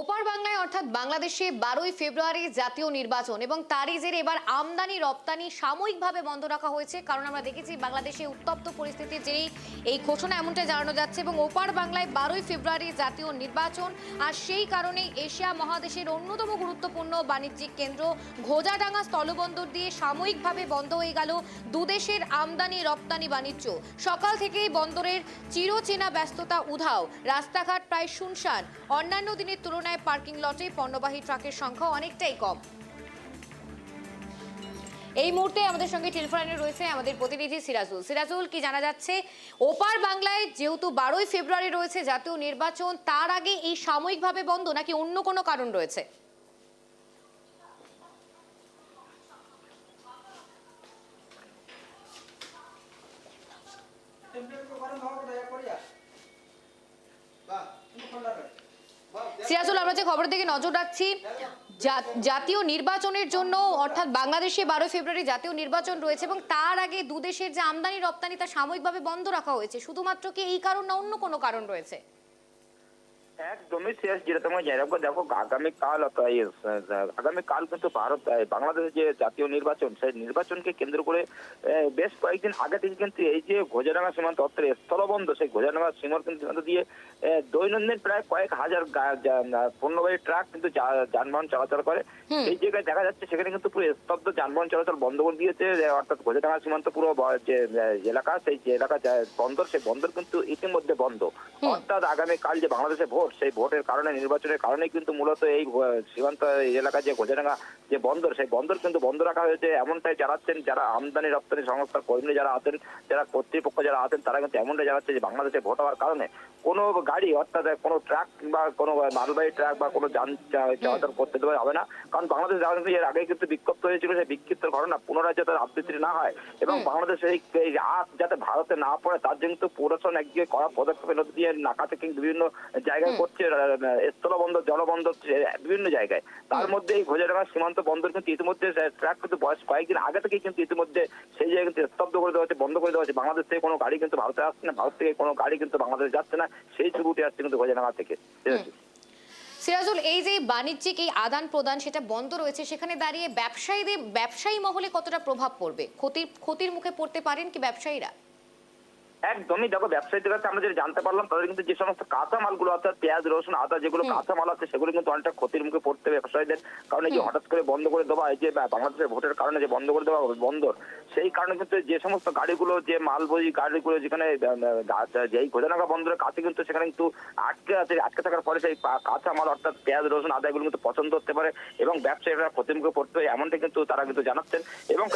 ওপার বাংলায় অর্থাৎ বাংলাদেশে বারোই ফেব্রুয়ারি জাতীয় নির্বাচন এবং তারই জেরে এবার আমদানি, রপ্তানি সাময়িকভাবে বন্ধ রাখা হয়েছে। কারণ আমরা দেখেছি বাংলাদেশে উত্তপ্ত পরিস্থিতির জেরেই এই ঘোষণা এমনটা জানানো যাচ্ছে এবং ওপার বাংলায় বারোই ফেব্রুয়ারি জাতীয় নির্বাচন আর সেই কারণেই এশিয়া মহাদেশের অন্যতম গুরুত্বপূর্ণ বাণিজ্যিক কেন্দ্র ঘোজাডাঙ্গা স্থলবন্দর দিয়ে সাময়িকভাবে বন্ধ হয়ে গেল দুদেশের আমদানি, রপ্তানি বাণিজ্য। সকাল থেকেই বন্দরের চিরচেনা ব্যস্ততা উধাও। রাস্তাঘাট প্রায় শুনশান। অন্যান্য দিনের তুলনায় পার্কিং লটে পণ্যবাহী ট্রাকের সংখ্যা অনেকটাই কম। এই মুহূর্তে আমাদের সঙ্গে টেলিফোনে রয়েছে আমাদের প্রতিনিধি সিরাজুল। সিরাজুল, কি জানা যাচ্ছে? ওপার বাংলায় যেহেতু বারোই ফেব্রুয়ারি রয়েছে জাতীয় নির্বাচন, তার আগে এই সাময়িকভাবে বন্ধ নাকি অন্য কোনো কারণ রয়েছে? সিরাজুল, আমরা যে খবরের দিকে নজর রাখছি জাতীয় নির্বাচনের জন্য, অর্থাৎ বাংলাদেশে বারোই ফেব্রুয়ারি জাতীয় নির্বাচন রয়েছে এবং তার আগে দু দেশের যে আমদানি রপ্তানি তা সাময়িকভাবে বন্ধ রাখা হয়েছে। শুধুমাত্র কি এই কারণ না অন্য কোনো কারণ রয়েছে? একদমই শেষ যেটা তোমার জানাব দেখো আগামীকাল আগামীকাল কিন্তু ভারত বাংলাদেশের যে জাতীয় নির্বাচন সেই নির্বাচনকে কেন্দ্র করে বেশ কয়েকদিন আগে থেকে কিন্তু এই যে ঘোজাডাঙ্গা সীমান্ত অর্থাৎ স্থলবন্ধ সেই ঘোজাডাঙ্গা সীমান্ত সীমান্ত দিয়ে দৈনন্দিন প্রায় কয়েক হাজার পণ্যবাহী ট্রাক কিন্তু যানবাহন চলাচল করে। এই জায়গায় দেখা যাচ্ছে সেখানে কিন্তু পুরো স্তব্ধ যানবাহন চলাচল বন্ধ করে দিয়েছে অর্থাৎ ঘোজাডাঙ্গা সীমান্ত পুরো যে এলাকা সেই যে এলাকা বন্দর সেই বন্দর কিন্তু ইতিমধ্যে বন্ধ। অর্থাৎ আগামীকাল যে বাংলাদেশে ভোট সেই ভোটের কারণে নির্বাচনের কারণে কিন্তু মূলত এই সীমান্ত এলাকা যে গোজাডাঙ্গা যে বন্দর সেই বন্দর কিন্তু বন্ধ রাখা হয়েছে। এমনটাই জানাচ্ছেন যারা আমদানি রপ্তানি সংস্থার কর্মী যারা আছেন যারা কর্তৃপক্ষ যারা আছেন তারা কিন্তু এমনটাই জানাচ্ছে যে বাংলাদেশে ভোট হওয়ার কারণে কোনো গাড়ি অর্থাৎ কোনো ট্রাক বা কোনো মালবাহী ট্রাক বা কোনো যান চলাচল করতে দেওয়া হবে না। কারণ বাংলাদেশ রাজনীতি এর আগে কিন্তু বিক্ষিপ্ত হয়েছিল সেই বিক্ষিপ্ত ঘটনা পুনরায় যাতে আবৃত্তি না হয়। এবং বাংলাদেশ এই এই যাতে ভারতে না পড়ে তার জন্য কিন্তু প্রশাসন একদিকে কড়া পদক্ষেপের মধ্যে দিয়ে নাকা থেকে বিভিন্ন জায়গায়। করছে স্থলবন্দর জলবন্দর বিভিন্ন জায়গায়। তার মধ্যে এই ঘোজাডাঙ্গা সীমান্ত বন্দর কিন্তু ইতিমধ্যে ট্রাক কিন্তু বয়স কয়েকদিন আগে থেকেই কিন্তু ইতিমধ্যে সেই জায়গায় কিন্তু স্তব্ধ করে দেওয়া হচ্ছে বন্ধ করে দেওয়া হচ্ছে। বাংলাদেশ থেকে কোনো গাড়ি কিন্তু ভারতে আসছে না ভারত থেকে কোনো গাড়ি কিন্তু বাংলাদেশ যাচ্ছে না সেই ছবিটি আসছে কিন্তু ঘোজাডাঙ্গা থেকে। ঠিক আছে? সিরাজুল এই যে বাণিজ্যিক এই আদান প্রদান সেটা বন্ধ রয়েছে সেখানে দাঁড়িয়ে ব্যবসায়ীদের ব্যবসায়ী মহলে কতটা প্রভাব পড়বে? ক্ষতির ক্ষতির মুখে পড়তে পারেন কি ব্যবসায়ীরা? একদমই দেখো ব্যবসায়ীদের কাছে আমরা যেটা জানতে পারলাম তাদের কিন্তু যে সমস্ত কাঁচা মালগুলো অর্থাৎ পেঁয়াজ রসুন আদা যেগুলো হুম। কাঁচা মাল আছে সেগুলো কিন্তু অনেকটা ক্ষতির মুখে পড়তে হবে ব্যবসায়ীদের। কারণ এই যে হঠাৎ করে বন্ধ করে দেওয়া এই যে বাংলাদেশের ভোটের কারণে যে বন্ধ করে দেওয়া হবে বন্দর সেই কারণে কিন্তু যে সমস্ত গাড়িগুলো যে মালবহী গাড়িগুলো যেখানে যেই গোজানাগা বন্দরের কাছে কিন্তু সেখানে কিন্তু আটকে আছে আটকে থাকার পরে সেই পা- কাঁচা মাল অর্থাৎ পেঁয়াজ রসুন আদা এগুলো কিন্তু পছন্দ হতে পারে এবং ব্যবসায়ীরা ক্ষতির মুখে পড়তে হয় এমনটা কিন্তু তারা কিন্তু জানাচ্ছেন। এবং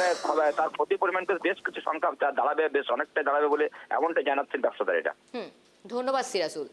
তার ক্ষতির পরিমাণ বেশ কিছু সংখ্যা দাঁড়াবে বেশ অনেকটাই দাঁড়াবে বলে এমনটা জানাচ্ছেন ব্যবসাদারীরা এটা। ধন্যবাদ সিরাজুল।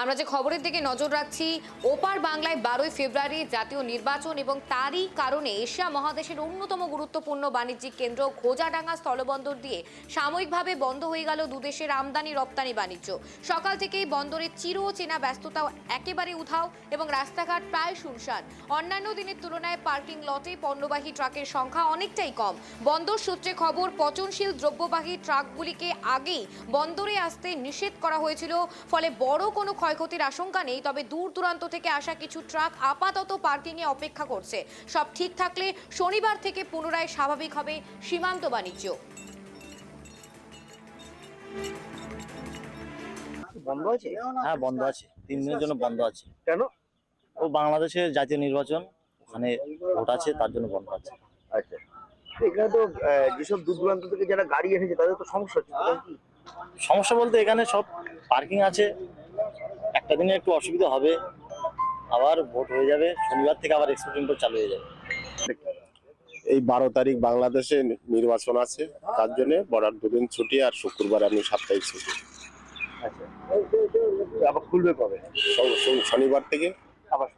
আমরা যে খবরের দিকে নজর রাখছি, ওপার বাংলায় বারোই ফেব্রুয়ারি জাতীয় নির্বাচন এবং তারই কারণে এশিয়া মহাদেশের অন্যতম গুরুত্বপূর্ণ বাণিজ্যিক কেন্দ্র খোজাডাঙ্গা স্থলবন্দর দিয়ে সাময়িকভাবে বন্ধ হয়ে গেল দুদেশের আমদানি রপ্তানি বাণিজ্য। সকাল থেকেই বন্দরে চিরচেনা ব্যস্ততা একেবারে উধাও এবং রাস্তাঘাট প্রায় শুনশান। অন্যান্য দিনের তুলনায় পার্কিং লটে পণ্যবাহী ট্রাকের সংখ্যা অনেকটাই কম। বন্দর সূত্রে খবর, পচনশীল দ্রব্যবাহী ট্রাকগুলিকে আগেই বন্দরে আসতে নিষেধ করা হয়েছিল, ফলে বড় কোনো ক্ষয়ক্ষতির আশঙ্কা নেই তবে দূর দূরান্ত থেকে আসা কিছু ট্রাক আপাতত পার্কিংয়ে অপেক্ষা করছে। সব ঠিক থাকলে শনিবার থেকে পুনরায় স্বাভাবিক হবে সীমান্ত বাণিজ্য। বন্ধ আছে? হ্যাঁ বন্ধ আছে। তিন দিনের জন্য বন্ধ আছে। কেন? ও বাংলাদেশের জাতীয় নির্বাচন ওখানে ভোট আছে তার জন্য বন্ধ আছে। আচ্ছা। এখানে তো আহ, যেসব দূর দূরান্ত থেকে যারা গাড়ি এসেছে তাদের তো সমস্যা হচ্ছে তাদের সমস্যা বলতে এখানে সব পার্কিং আছে একটা দিনে একটু অসুবিধা হবে আবার ভোট হয়ে যাবে শনিবার থেকে আবার এক্সপোর্টিং চালু হয়ে যাবে। এই বারো তারিখ বাংলাদেশে নির্বাচন আছে তার জন্য বরার দুদিন ছুটি আর শুক্রবার আমি সাপ্তাহিক ছুটি। আচ্ছা। আবার খুলবে কবে? শনিবার থেকে। আবার